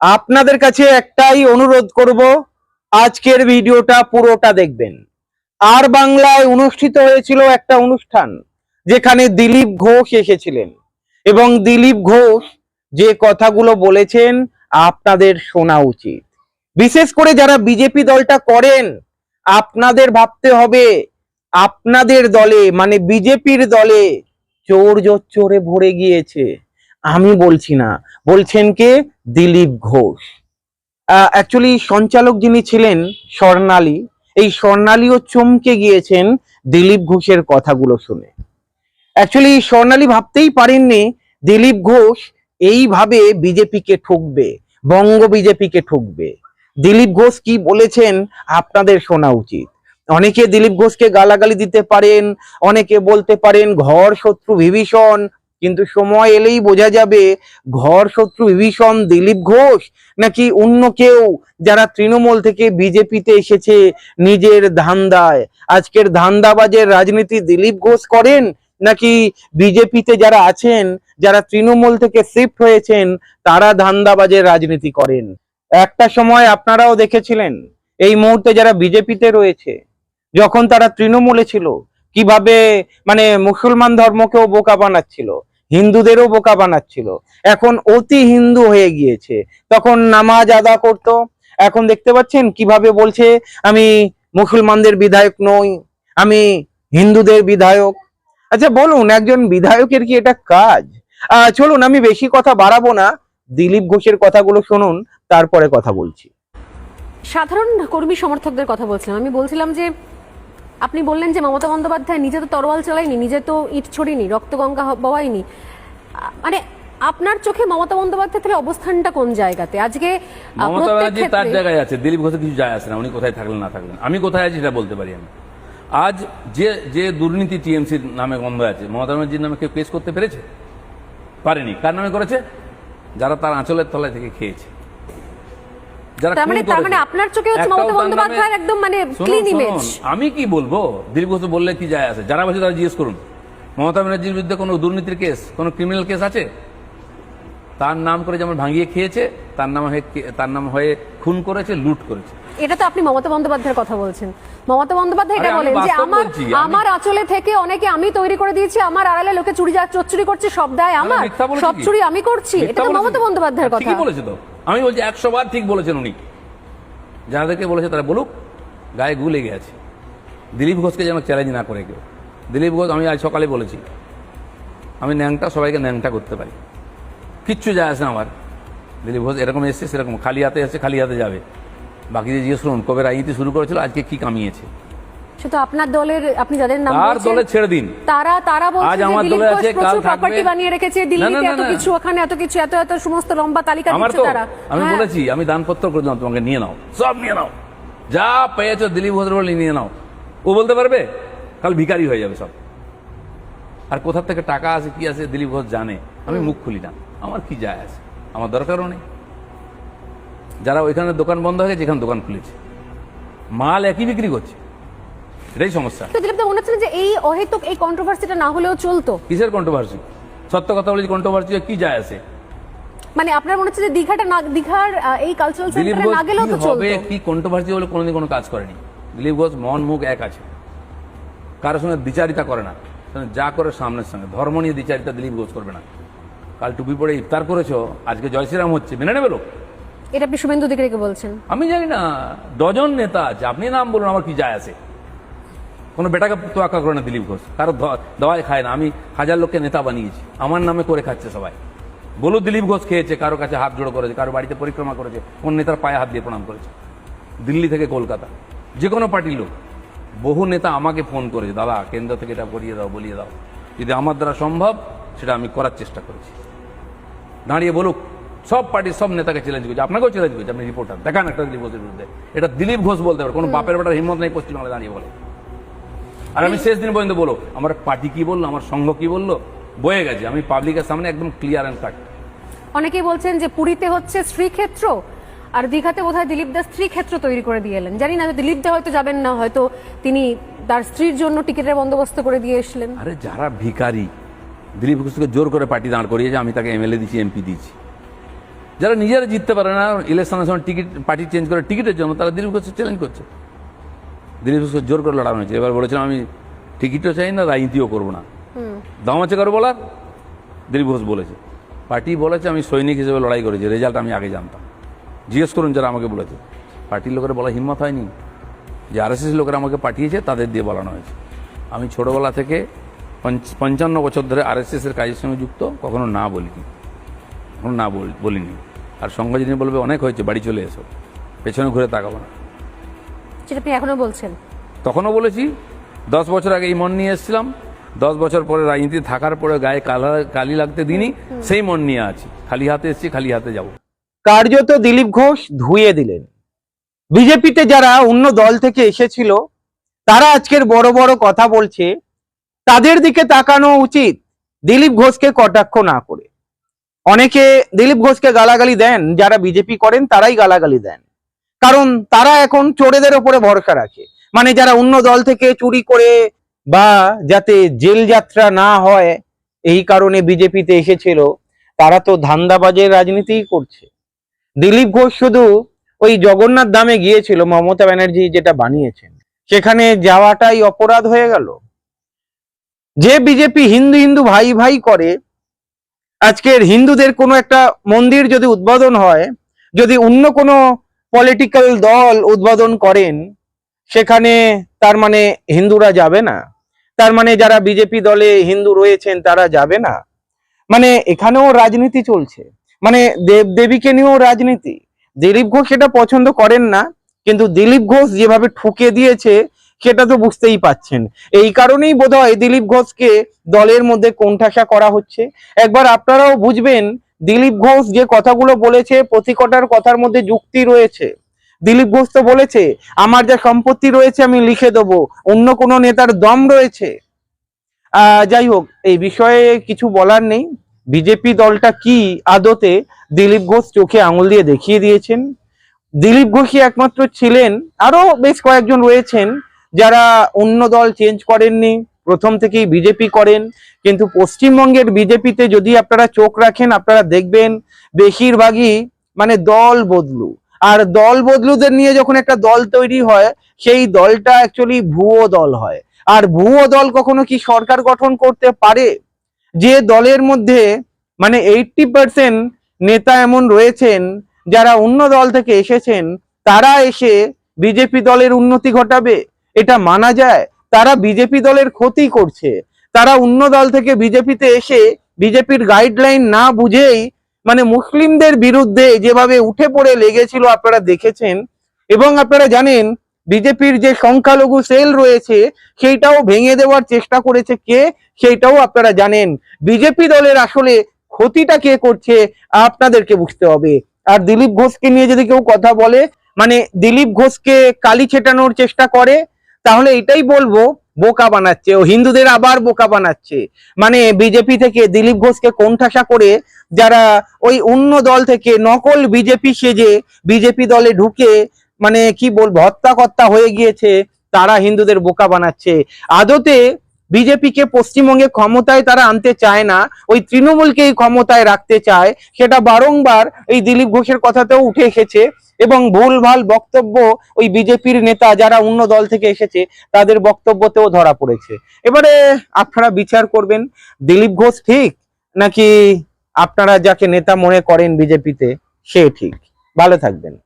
আপনাদের কাছে একটাই অনুরোধ করব, আজকের ভিডিওটা পুরোটা দেখবেন। আর বাংলায় অনুষ্ঠিত হয়েছিল একটা অনুষ্ঠান, যেখানে দিলীপ ঘোষ এসেছিলেন। এবং দিলীপ ঘোষ যে কথাগুলো বলেছেন, আপনাদের শোনা উচিত। বিশেষ করে যারা বিজেপি দলটা করেন, আপনাদের ভাবতে হবে, আপনাদের দলে মানে বিজেপির দলে চোর জোর চোরে ভরে গিয়েছে। আমি বলছি না। বলছেন কে? দিলীপ ঘোষ। অ্যাকচুয়ালি সঞ্চালক যিনি ছিলেন স্বর্ণালী, এই স্বর্ণালীও চমকে গিয়েছেন দিলীপ ঘোষের কথাগুলো শুনে। অ্যাকচুয়ালি স্বর্ণালী ভাবতেই পারেননি দিলীপ ঘোষ এইভাবে বিজেপিকে ঠকবে, বঙ্গ বিজেপিকে ঠকবে। দিলীপ ঘোষ কি বলেছেন আপনাদের শোনা উচিত। অনেকে দিলীপ ঘোষকে গালাগালি দিতে পারেন, অনেকে বলতে পারেন ঘর শত্রু বিভীষণ কিন্তু সময় এলেই বোঝা যাবে ঘর শত্রু বিভীষণ দিলীপ ঘোষ নাকি অন্য কেউ যারা তৃণমূল থেকে বিজেপিতে এসেছে নিজের ধান্দায়। আজকের ধান্দাবাজের রাজনীতি দিলীপ ঘোষ করেন নাকি বিজেপিতে যারা আছেন, যারা তৃণমূল থেকে শিফট হয়েছেন, তারা ধান্দাবাজের রাজনীতি করেন। একটা সময় আপনারাও দেখেছিলেন, এই মুহূর্তে যারা বিজেপিতে রয়েছে, যখন তারা তৃণমূলে ছিল কীভাবে মানে মুসলমান ধর্মকেও বোকা বানাচ্ছিল, হিন্দুদেরও বোকা বানাচ্ছিল। এখন অতি হিন্দু হয়ে গিয়েছে। তখন নামাজ আদা করত। এখন দেখতে পাচ্ছেন কীভাবে বলছে, আমি মুসলমানদের বিধায়ক নই, আমি হিন্দুদের বিধায়ক। আচ্ছা বলুন, একজন বিধায়কের কি এটা কাজ? চলুন, আমি বেশি কথা বাড়াবো না। দিলীপ ঘোষের কথাগুলো শুনুন, তারপরে কথা বলছি। সাধারণ কর্মী সমর্থকদের কথা বলছিলাম। আমি বলছিলাম যে আপনি বললেন যে মমতা বন্দ্যোপাধ্যায় নিজে তো তরোয়াল চালায়নি নিজে তো ইট ছড়িনি রক্তগঙ্গা বওয়ায়নি। আ, মানে আপনার চোখে মমতা বন্দ্যোপাধ্যায় তাহলে অবস্থানটা কোন জায়গাতে? আজকে মমতা ব্যানার্জি তার জায়গায় আছে দিলীপ ঘোষের কিছু যায় আসে না উনি কোথায় থাকলেন না থাকলেন। আমি কোথায় আছি সেটা বলতে পারি আমি। আজ যে যে দুর্নীতি টিএমসির নামে গন্ধ আছে মমতা ব্যানার্জির নামে কেউ কেস করতে পেরেছে? পারেনি। কার নামে করেছে? যারা তার আঁচলের তলায় থেকে খেয়েছে। তার মানে তার। মানে আপনার চোখে হচ্ছে মমতা বন্দ্যোপাধ্যায়ের একদম মানে ক্লিন ইমেজ আমি কি বলব? ঘোষ বললে কি যায় আছে? যারা বসে তারা জিজ্ঞেস করুন। মমতা ব্যানার্জির বিরুদ্ধে কোনো দুর্নীতির কেস কোনো ক্রিমিনাল কেস আছে? তার নাম করে যেমন ভাঙিয়ে খেয়েছে তার নাম হয়ে তার নাম হয়ে খুন করেছে লুট করেছে। এটা তো আপনি মমতা বন্দ্যোপাধ্যায়ের কথা বলছেন। মমতা বন্দ্যোপাধ্যায় এটা বলেন যে আমার আমার আঁচলে থেকে অনেকে আমি তৈরি করে দিয়েছি আমার আড়ালে লোকে চুরি যা করছে সব দেয় আমার। সব চুরি আমি করছি। এটা তো মমতা বন্দ্যোপাধ্যায়ের কথা ঠিকই বলেছে তো। আমি বলছি, একশো বার ঠিক বলেছেন উনি। যাদেরকে বলেছে তারা বলুক, গায়ে গু লেগে আছে। দিলীপ ঘোষকে যেন চ্যালেঞ্জ না করে কেউ। দিলীপ ঘোষ, আমি আজ সকালে বলেছি, আমি ন্যাংটা, সবাইকে ন্যাংটা করতে পারি। কিচ্ছু যায় আসে আমার। দিলীপ ঘোষ এরকম এসছে, সেরকম। খালি হাতে এসছে, খালি হাতে যাবে। বাকি যে জিজ্ঞেস করুন, কবে রাজনীতি শুরু করেছিল, আজকে কি কামিয়েছে? শুধু আপনার দলের আপনি যাদের নাম বলছেন দলে ছেড়ে দিন। তারা তারা বলছে আজ আমার দলে আছে, কাল প্রপার্টি বানিয়ে রেখেছে দিল্লিতে এত কিছু ওখানে এত কিছু এত এত সমস্ত লম্বা তালিকা দিচ্ছে তারা। আমি হ্যাঁ। বলেছি আমি দানপত্র করে দিলাম তোমাকে নিয়ে নাও সব নিয়ে নাও। যা পেয়েছ দিলীপ ঘোষের বলে নিয়ে নাও। ও বলতে পারবে? কাল ভিখারি হয়ে যাবে সব। আর কোথা থেকে টাকা আছে কি আছে দিলীপ ঘোষ জানে। আমি মুখ খুলি না। আমার কি যায় আছে? আমার দরকারও নেই। যারা ওইখানে দোকান বন্ধ হয়ে গেছে এখানে দোকান খুলেছে। মাল একই বিক্রি করছে। এটাই সমস্যা। তো দিলীপ দা মনে হচ্ছে যে এই অহেতুক এই কন্ট্রোভার্সিটা না হলেও চলতো? কিসের কন্ট্রোভার্সি সত্য কথা বলেছি কন্ট্রোভার্সি কি যায় আছে? মানে আপনার মনে হচ্ছে যে দীঘাটা না দীঘার এই কালচারাল সেন্টারে না গেলেও তো হবে কি কন্ট্রোভার্সি বলে কোনোদিন কোনো কাজ করেনি। দিলীপ ঘোষ মন মুখ এক আছে। কারোর সঙ্গে দ্বিচারিতা করে না। যা করে সামনের সঙ্গে। ধর্ম নিয়ে দ্বিচারিতা দিলীপ ঘোষ করবে না। কাল টুপি পরে ইফতার করেছ আজকে জয় শ্রীরাম হচ্ছে মেনে নেবে লোক? এটা আপনি শুভেন্দু দিকে বলছেন। আমি জানি না ডজন নেতা আছে আপনি নাম বলুন আমার কি যায় আছে। কোনো বেটাকে তোয়াক্কা করে না দিলীপ ঘোষ। কারও দাওয়াই খায় না। আমি হাজার লোককে নেতা বানিয়েছি। আমার নামে করে খাচ্ছে সবাই। বলো দিলীপ ঘোষ খেয়েছে কারও কাছে হাত জোড়ো করেছে কারও বাড়িতে পরিক্রমা করেছে কোন নেতার পায়ে হাত দিয়ে প্রণাম করেছে। দিল্লি থেকে কলকাতা। যে কোনো পার্টির লোক। বহু নেতা আমাকে ফোন করেছে দাদা কেন্দ্র থেকে এটা করিয়ে দাও বলিয়ে দাও। যদি আমার দ্বারা সম্ভব সেটা আমি করার চেষ্টা করেছি। দাঁড়িয়ে বলুক সব পার্টির সব নেতাকে চ্যালেঞ্জ করছে। আপনাকেও চ্যালেঞ্জ করছে আপনি রিপোর্টার দেখান একটা দিলীপ ঘোষের বিরুদ্ধে। এটা দিলীপ ঘোষ বলতে পারে কোনো বাপের বেটার হিম্মত নেই পশ্চিমবাংলায় দাঁড়িয়ে বলে। আর আমি শেষ দিন পর্যন্ত বলো আমার পার্টি কি বলল আমার সংঘ কি বলল বয়ে গেছে। আমি পাবলিকের সামনে একদম ক্লিয়ার অ্যান্ড কাট অনেকেই বলছেন যে পুরীতে হচ্ছে শ্রীক্ষেত্র আর দীঘাতে বোধহয় দিলীপ দা স্ত্রী ক্ষেত্র তৈরি করে দিয়ে এলেন। জানি না দিলীপ দা হয়তো যাবেন না হয়তো তিনি তার স্ত্রীর জন্য টিকিটের বন্দোবস্ত করে দিয়ে এসলেন আরে যারা ভিখারি দিলীপ ঘোষকে জোর করে পার্টি দাঁড় করিয়েছে আমি তাকে এমএলএ দিচ্ছি এমপি দিচ্ছি। যারা নিজেরা জিততে পারে না ইলেকশনের সময় টিকিট পার্টি চেঞ্জ করে টিকিটের জন্য তারা দিলীপ ঘোষকে চ্যালেঞ্জ করছে। দিলীপ ঘোষকে জোর করে লড়ানো হয়েছে এবার বলেছিলাম আমি টিকিটও চাই না রাজনীতিও করব না। দাম আছে কারও বলার? দিলীপ ঘোষ বলেছে। পার্টি বলেছে আমি সৈনিক হিসেবে লড়াই করেছি রেজাল্ট আমি আগে জানতাম। জিজ্ঞেস করুন যারা আমাকে বলেছে। পার্টির লোকের বলা হিম্মত হয়নি। যে আরএসএস লোকেরা আমাকে পাঠিয়েছে তাদের দিয়ে বলানো হয়েছে। আমি ছোটোবেলা থেকে পঞ্চান্ন বছর ধরে আরএসএস এর কাজের সঙ্গে যুক্ত কখনো না বলিনি। কখনো না বল- বলিনি। আর সঙ্গ যিনি বলবে অনেক হয়েছে বাড়ি চলে এসো। পেছনে ঘুরে তাকাবো না। আপনি এখনও বলছেন। তখনও বলেছি দশ বছর আগে এই মন নিয়ে এসেছিলাম দশ বছর পরে রাজনীতি থাকার পরে গায়ে কালা কালি লাগতে দিনই সেই মন নিয়ে আছি খালি হাতে এসেছি খালি হাতে যাব। কার্যত দিলীপ ঘোষ ধুয়ে দিলেন। বিজেপিতে যারা অন্য দল থেকে এসেছিল তারা আজকের বড় বড় কথা বলছে তাদের দিকে তাকানো উচিত দিলীপ ঘোষকে কটাক্ষ না করে। অনেকে দিলীপ ঘোষকে গালাগালি দেন যারা বিজেপি করেন তারাই গালাগালি দেন। কারণ তারা এখন চোরেদের ওপরে ভরসা রাখে। মানে যারা অন্য দল থেকে চুরি করে বা যাতে জেল যাত্রা না হয়, এই কারণে বিজেপিতে এসেছিল, তারা তো ধান্দাবাজের রাজনীতিই করছে। দিলীপ ঘোষ শুধু ওই জগন্নাথ ধামে গিয়েছিল, মমতা ব্যানার্জি যেটা বানিয়েছেন। সেখানে যাওয়াটাই অপরাধ হয়ে গেল। যে বিজেপি হিন্দু হিন্দু ভাই ভাই করে, আজকের হিন্দুদের কোনো একটা মন্দির যদি উদ্বোধন হয়, যদি অন্য কোনো পলিটিক্যাল দল উদ্বোধন করেন, সেখানে তার মানে হিন্দুরা যাবে না। তার মানে যারা বিজেপি দলে হিন্দু রয়েছেন, তারা যাবে না। মানে এখানেও রাজনীতি চলছে। মানে দেব দেবীকে নিয়েও রাজনীতি। দিলীপ ঘোষ সেটা পছন্দ করেন না, কিন্তু দিলীপ ঘোষ যেভাবে ঠুকে দিয়েছে, সেটা তো বুঝতেই পাচ্ছেন। এই কারণেই বোধহয় দিলীপ ঘোষকে দলের মধ্যে কোণঠাসা করা হচ্ছে। একবার আপনারাও বুঝবেন দিলীপ ঘোষ যে কথাগুলো বলেছে, প্রতিকটার কথার মধ্যে যুক্তি রয়েছে। দিলীপ ঘোষ তো বলেছে, আমার যা সম্পত্তি রয়েছে আমি লিখে দেবো, অন্য কোনো নেতার দম রয়েছে। যাই হোক, এই বিষয়ে কিছু বলার নেই। বিজেপি দলটা কি আদতে দিলীপ ঘোষ চোখে আঙুল দিয়ে দেখিয়ে দিয়েছেন? দিলীপ ঘোষই একমাত্র ছিলেন, আরও বেশ কয়েকজন রয়েছেন যারা অন্য দল চেঞ্জ করেননি। প্রথম থেকেই বিজেপি করেন, কিন্তু পশ্চিমবঙ্গের বিজেপিতে যদি আপনারা চোখ রাখেন, আপনারা দেখবেন বেশিরভাগই মানে দল বদলু। আর দল বদলুদের নিয়ে যখন একটা দল তৈরি হয়, সেই দলটা অ্যাকচুয়ালি ভুয়ো দল হয়। আর ভুয়ো দল কখনো কি সরকার গঠন করতে পারে? যে দলের মধ্যে মানে এইটটি পার্সেন্ট নেতা এমন রয়েছেন, যারা অন্য দল থেকে এসেছেন, তারা এসে বিজেপি দলের উন্নতি ঘটাবে। এটা মানা যায়। তারা বিজেপি দলের ক্ষতি করছে। তারা অন্য দল থেকে বিজেপিতে এসে বিজেপির গাইডলাইন না বুঝেই মানে মুসলিমদের বিরুদ্ধে যেভাবে উঠে পড়ে লেগেছিল আপনারা দেখেছেন। এবং আপনারা জানেন বিজেপির যে সংখ্যালঘু সেল রয়েছে, সেইটাও ভেঙে দেওয়ার চেষ্টা করেছে কে? সেইটাও আপনারা জানেন। বিজেপি দলের আসলে ক্ষতিটা কে করছে, আপনাদেরকে বুঝতে হবে। আর দিলীপ ঘোষকে নিয়ে যদি কেউ কথা বলে মানে দিলীপ ঘোষকে কালি ছেটানোর চেষ্টা করে তাহলে এটাই বলব, বোকা বানাচ্ছে। ও হিন্দুদের আবার বোকা বানাচ্ছে। মানে বিজেপি থেকে দিলীপ ঘোষকে কোণঠাসা করে যারা ওই অন্য দল থেকে নকল বিজেপি সেজে বিজেপি দলে ঢুকে মানে কি বলব, হত্যাকর্তা হয়ে গিয়েছে, তারা হিন্দুদের বোকা বানাচ্ছে। আদতে বিজেপিকে পশ্চিমবঙ্গে ক্ষমতায় তারা আনতে চায় না, ওই তৃণমূলকেই ক্ষমতায় রাখতে চায়, সেটা বারংবার এই দিলীপ ঘোষের কথাতেও উঠে এসেছে এবং ভুলভাল বক্তব্য ওই বিজেপির নেতা যারা অন্য দল থেকে এসেছে, তাদের বক্তব্যতেও ধরা পড়েছে। এবারে আপনারা বিচার করবেন, দিলীপ ঘোষ ঠিক? নাকি আপনারা যাকে নেতা মনে করেন বিজেপিতে, সে ঠিক? ভালো থাকবেন।